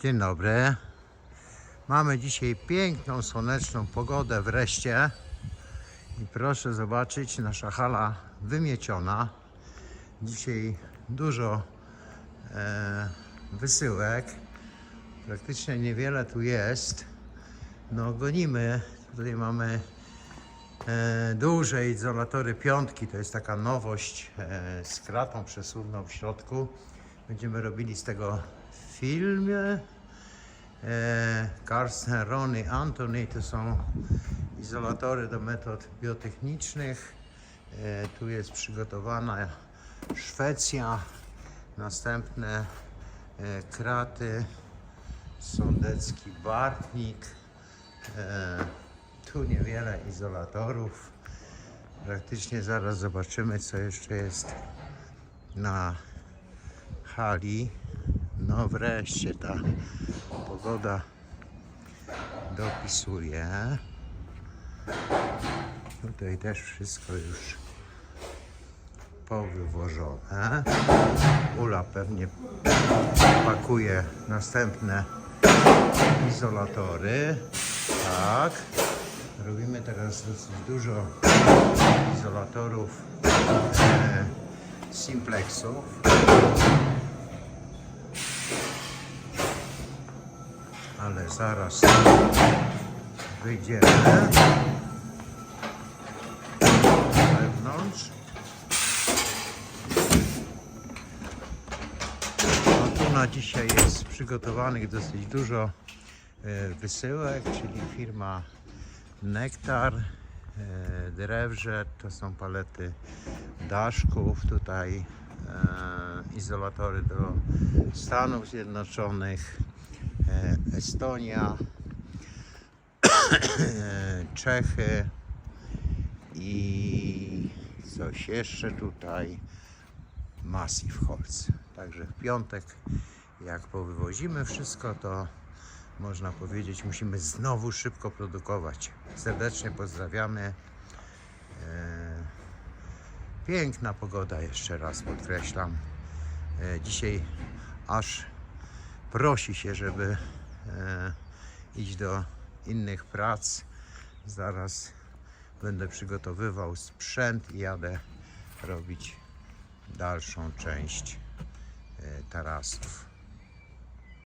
Dzień dobry. Mamy dzisiaj piękną, słoneczną pogodę wreszcie. I proszę zobaczyć, nasza hala wymieciona. Dzisiaj dużo e, wysyłek. Praktycznie niewiele tu jest. No gonimy. Tutaj mamy e, duże izolatory piątki. To jest taka nowość e, z kratą przesuwną w środku. Będziemy robili z tego film. E, Carsten, Ronny, Antony to są izolatory do metod biotechnicznych. E, tu jest przygotowana Szwecja. Następne e, kraty. Sądecki Bartnik. Tu niewiele izolatorów. Praktycznie zaraz zobaczymy, co jeszcze jest na hali. No wreszcie ta pogoda dopisuje. Tutaj też wszystko już powywożone. Ula pewnie pakuje następne izolatory. Tak. Robimy teraz dosyć dużo izolatorów e, simplexów. Ale zaraz wyjdziemy na zewnątrz. No tu na dzisiaj jest przygotowanych dosyć dużo e, wysyłek, czyli firma Nektar, e, Drewże, to są palety daszków, tutaj e, izolatory do Stanów Zjednoczonych, Estonia, Czechy i coś jeszcze tutaj Massive Holz. Także w piątek jak powywozimy wszystko to można powiedzieć musimy znowu szybko produkować. Serdecznie pozdrawiamy. E, Piękna pogoda jeszcze raz podkreślam. E, Dzisiaj aż prosi się, żeby e, iść do innych prac. Zaraz będę przygotowywał sprzęt i jadę robić dalszą część e, tarasów.